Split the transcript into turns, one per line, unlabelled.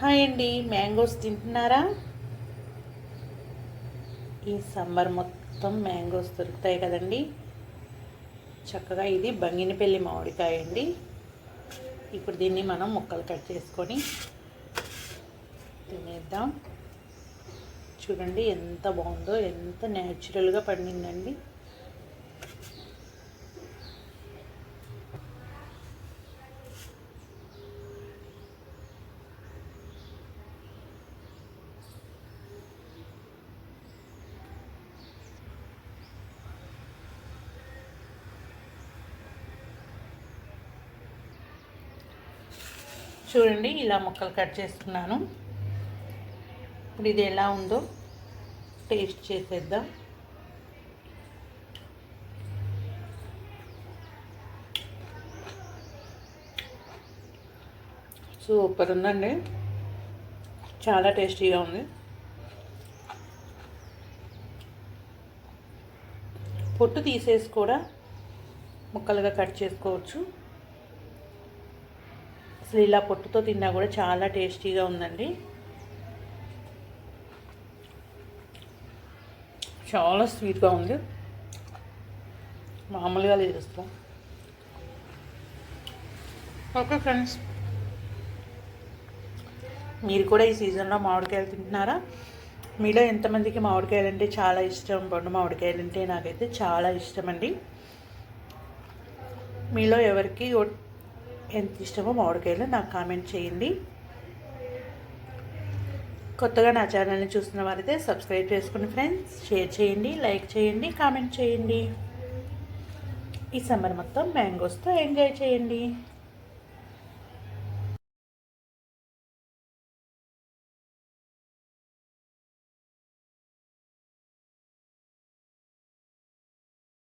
Hi అండి. Mangoes తింటున్నారా? ఈ సమ్మర్ మొత్తం మ్యాంగోస్ దొరుకుతాయి కదండి. చక్కగా ఇది బంగినపల్లి మామిడికాయ అండి. ఇప్పుడు దీన్ని మనం ముక్కలు కట్ చేసుకొని తినేద్దాం. చూడండి ఎంత బాగుందో ఎంత న్యాచురల్గా పండిందండి. చూడండి ఇలా ముక్కలు కట్ చేసుకున్నాను ఇప్పుడు ఇది ఎలా ఉందో టేస్ట్ చేసేద్దాం. సూపర్ ఉందండి. చాలా టేస్టీగా ఉంది. పొట్టు తీసేసి కూడా ముక్కలుగా కట్ చేసుకోవచ్చు. అసలు ఇలా పొట్టుతో తిన్నా కూడా చాలా టేస్టీగా ఉందండి. చాలా స్వీట్గా ఉంది. మామూలుగా లేదు అసలు. Okay friends. మీరు కూడా ఈ సీజన్లో మామిడికాయలు తింటున్నారా? మీలో ఎంతమందికి మామిడికాయలు అంటే చాలా ఇష్టం? పండు మామిడికాయలు అంటే నాకైతే చాలా ఇష్టం అండి మీలో ఎవరికి ఎంత ఇష్టమో మామిడికాయలు నాకు కామెంట్ చేయండి. కొత్తగా నా ఛానల్ని చూస్తున్న వారైతే సబ్స్క్రైబ్ చేసుకోండి ఫ్రెండ్స్ షేర్ చేయండి లైక్ చేయండి కామెంట్ చేయండి. ఈ సమ్మర్ మొత్తం మ్యాంగోస్తో ఎంజాయ్ చేయండి.